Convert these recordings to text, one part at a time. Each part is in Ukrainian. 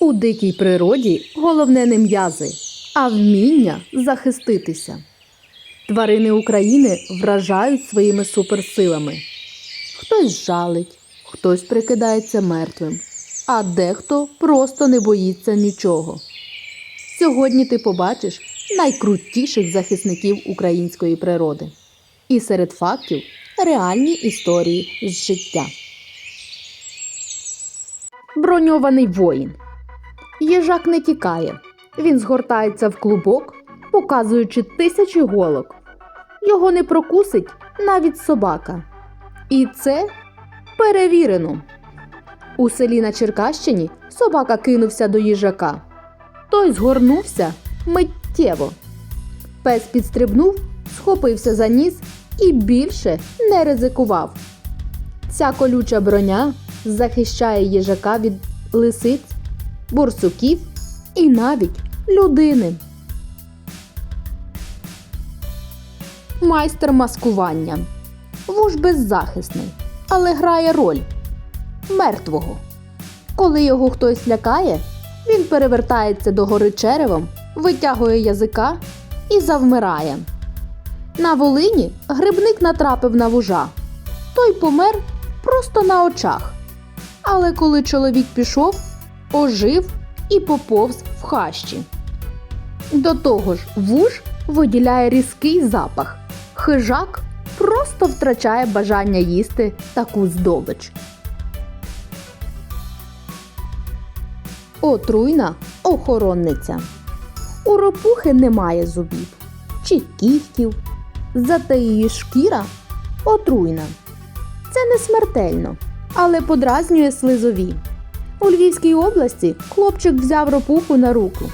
У дикій природі головне не м'язи, а вміння захиститися. Тварини України вражають своїми суперсилами. Хтось жалить, хтось прикидається мертвим, а дехто просто не боїться нічого. Сьогодні ти побачиш найкрутіших захисників української природи. І серед фактів реальні історії з життя. Броньований воїн. Їжак не тікає. Він згортається в клубок, показуючи тисячі голок. Його не прокусить навіть собака. І це перевірено. У селі на Черкащині собака кинувся до їжака. Той згорнувся миттєво. Пес підстрибнув, схопився за ніс і більше не ризикував. Ця колюча броня захищає їжака від лисиць, борсуків і навіть людини. Майстер маскування. Вуж беззахисний, але грає роль мертвого. Коли його хтось лякає, він перевертається догори черевом, витягує язика і завмирає. На Волині грибник натрапив на вужа. Той помер просто на очах. Але коли чоловік пішов, ожив і поповз в хащі. До того ж, вуж виділяє різкий запах. Хижак просто втрачає бажання їсти таку здобич. Отруйна охоронниця. У ропухи немає зубів чи кігтів, зате її шкіра отруйна. Це не смертельно, але подразнює слизові. У Львівській області хлопчик взяв ропуху на руку.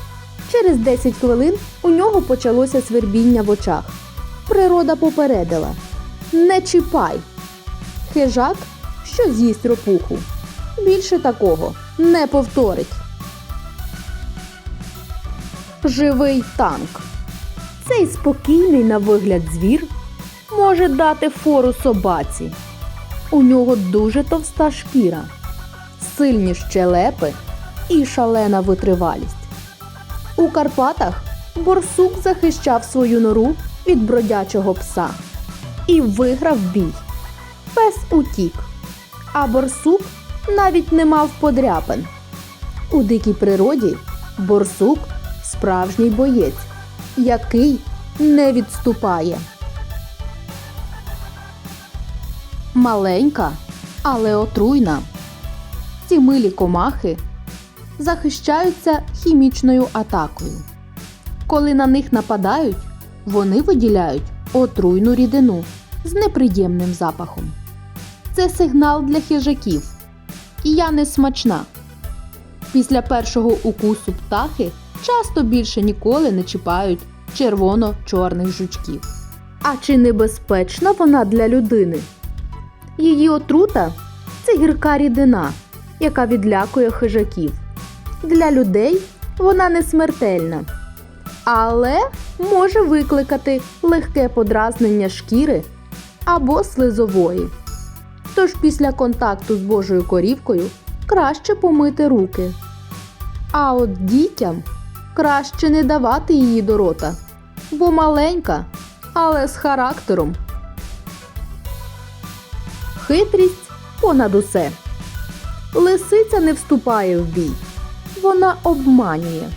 Через 10 хвилин у нього почалося свербіння в очах. Природа попередила: не чіпай. Хижак, що з'їсть ропуху. Більше такого не повторить. Живий танк. Цей спокійний на вигляд звір може дати фору собаці. У нього дуже товста шкіра, сильні щелепи і шалена витривалість. У Карпатах борсук захищав свою нору від бродячого пса і виграв бій. Пес утік, а борсук навіть не мав подряпин. У дикій природі борсук справжній боєць, який не відступає. Маленька, але отруйна. Ці милі комахи захищаються хімічною атакою. Коли на них нападають, вони виділяють отруйну рідину з неприємним запахом. Це сигнал для хижаків. І я не смачна. Після першого укусу птахи часто більше ніколи не чіпають червоно-чорних жучків. А чи небезпечна вона для людини? Її отрута це гірка рідина, яка відлякує хижаків. Для людей вона не смертельна, але може викликати легке подразнення шкіри або слизової. Тож після контакту з божою корівкою краще помити руки. А от дітям краще не давати її до рота, бо маленька, але з характером. Хитрість понад усе. Лисиця не вступає в бій. Вона обманює.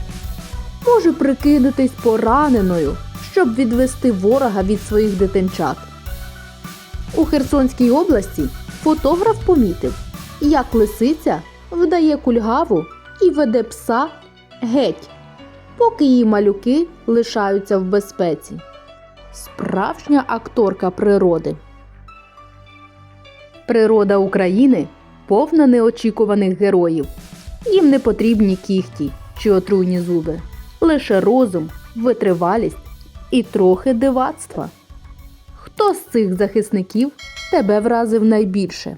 Може прикинутись пораненою, щоб відвести ворога від своїх дитинчат. У Херсонській області фотограф помітив, як лисиця вдає кульгаву і веде пса геть, поки її малюки лишаються в безпеці. Справжня акторка природи. Природа України повна неочікуваних героїв. Їм не потрібні кіхті чи отруйні зуби, лише розум, витривалість і трохи дивацтва. Хто з цих захисників тебе вразив найбільше?